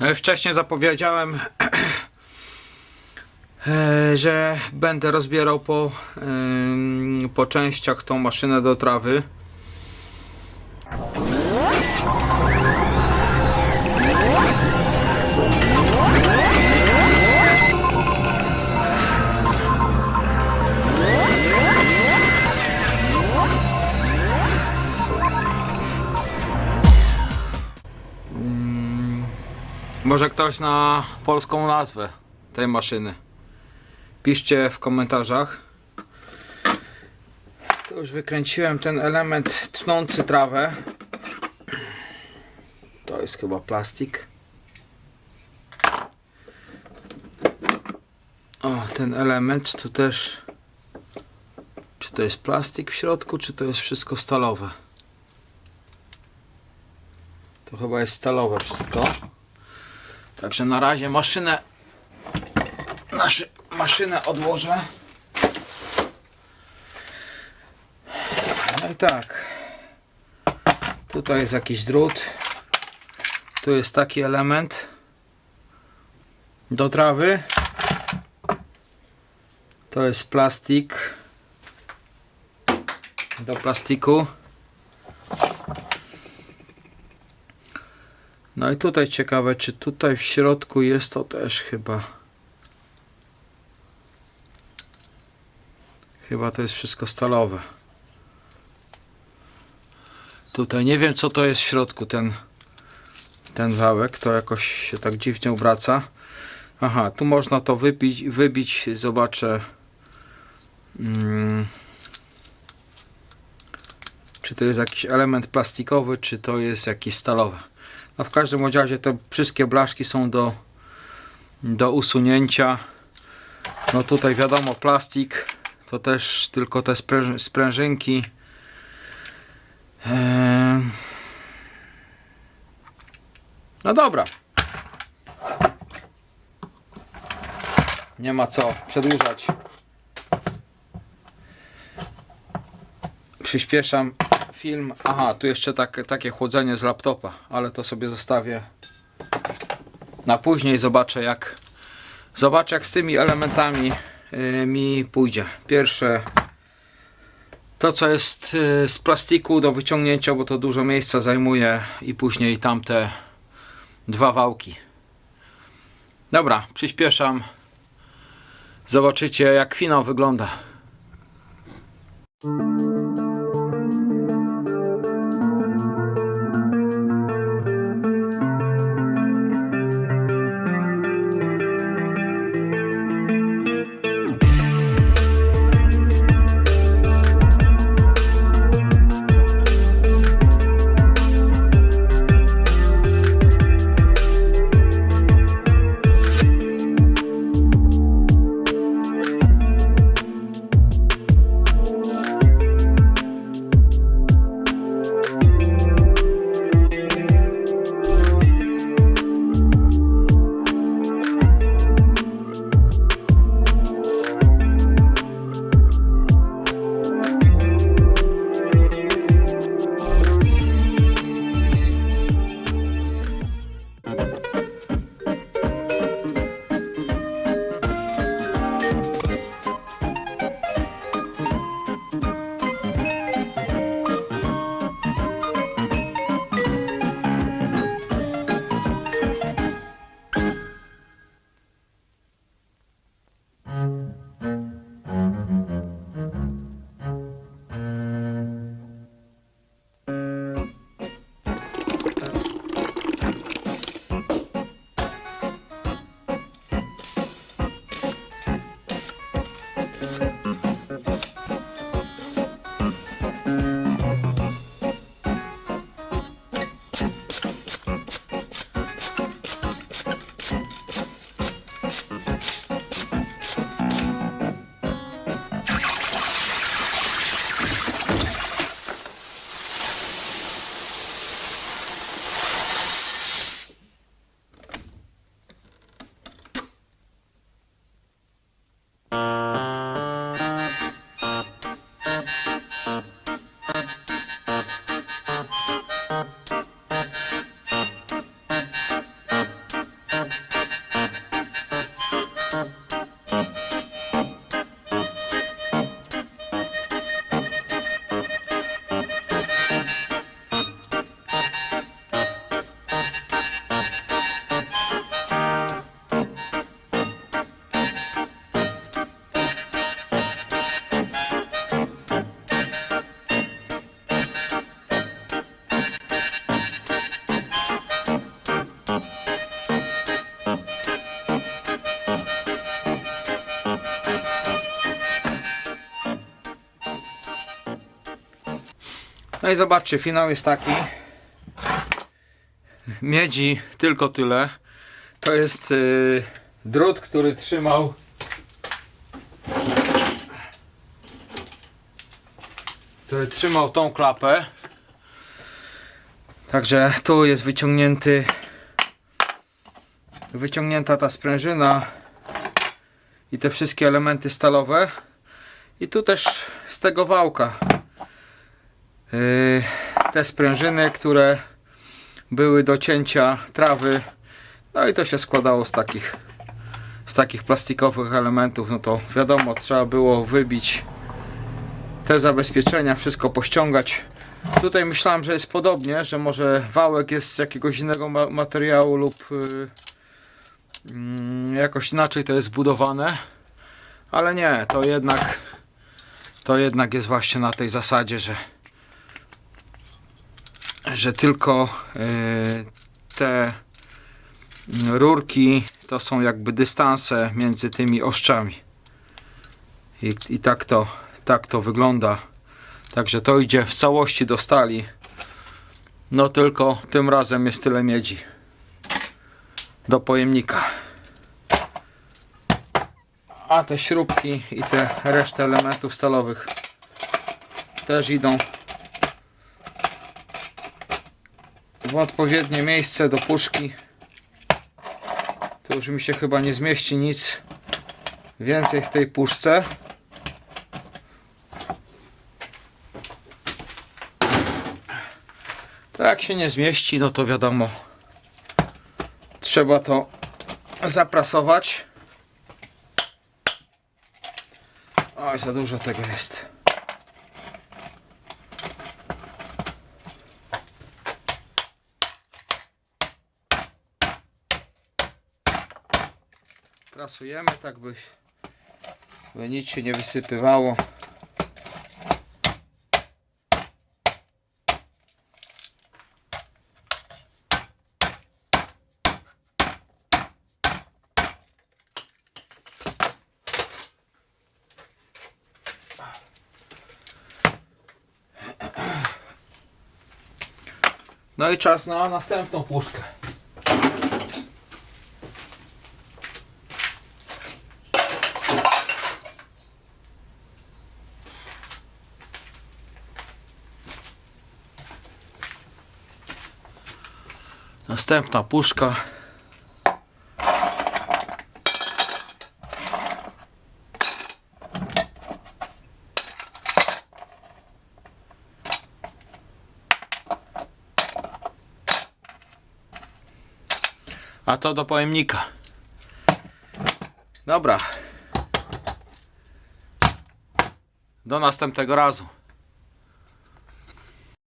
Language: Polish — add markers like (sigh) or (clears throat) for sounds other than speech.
E, Wcześniej zapowiedziałem, (clears throat) e, że będę rozbierał po, po częściach tą maszynę do trawy. Może ktoś na polską nazwę tej maszyny. Piszcie w komentarzach. To już wykręciłem ten element tnący trawę. To jest chyba plastik. O, ten element tu też. Czy to jest plastik w środku, czy to jest wszystko stalowe? To chyba jest stalowe wszystko. Także na razie maszynę naszy, maszynę odłożę. No i tak. Tutaj jest jakiś drut. Tu jest taki element do trawy. To jest plastik do plastiku. No i tutaj ciekawe, czy tutaj w środku jest to też chyba. Chyba to jest wszystko stalowe. Tutaj nie wiem co to jest w środku ten ten wałek, to jakoś się tak dziwnie obraca. Aha, tu można to wybić, wybić zobaczę. Mm, czy to jest jakiś element plastikowy, czy to jest jakiś stalowy. No w każdym razie te wszystkie blaszki są do, do usunięcia. No tutaj wiadomo plastik to też tylko te spręż, sprężynki. Eee... No dobra. Nie ma co przedłużać. Przyspieszam film. Aha, tu jeszcze tak, takie chłodzenie z laptopa, ale to sobie zostawię na później. Zobaczę jak zobaczę jak z tymi elementami y, mi pójdzie. Pierwsze to co jest y, z plastiku do wyciągnięcia, bo to dużo miejsca zajmuje i później tamte dwa wałki. Dobra, przyspieszam. Zobaczycie jak finał wygląda. stop, stop. Um. No i zobaczcie, finał jest taki. Miedzi tylko tyle. To jest yy, drut, który trzymał który trzymał tą klapę. Także tu jest wyciągnięty wyciągnięta ta sprężyna i te wszystkie elementy stalowe. I tu też z tego wałka te sprężyny, które były do cięcia trawy. No i to się składało z takich z takich plastikowych elementów. No to wiadomo, trzeba było wybić te zabezpieczenia, wszystko pościągać. Tutaj myślałem, że jest podobnie, że może wałek jest z jakiegoś innego ma materiału lub yy, mm, jakoś inaczej to jest zbudowane. Ale nie, to jednak to jednak jest właśnie na tej zasadzie, że że tylko yy, te rurki to są jakby dystanse między tymi oszczami. I, i tak to tak to wygląda. Także to idzie w całości do stali. No tylko tym razem jest tyle miedzi do pojemnika. A te śrubki i te resztę elementów stalowych też idą w odpowiednie miejsce do puszki. Tu już mi się chyba nie zmieści nic więcej w tej puszce. To jak się nie zmieści, no to wiadomo. Trzeba to zaprasować. Oj, za dużo tego jest. Prasujemy tak, by, by nic się nie wysypywało. No i czas na następną puszkę. Następna puszka. A to do pojemnika. Dobra. Do następnego razu.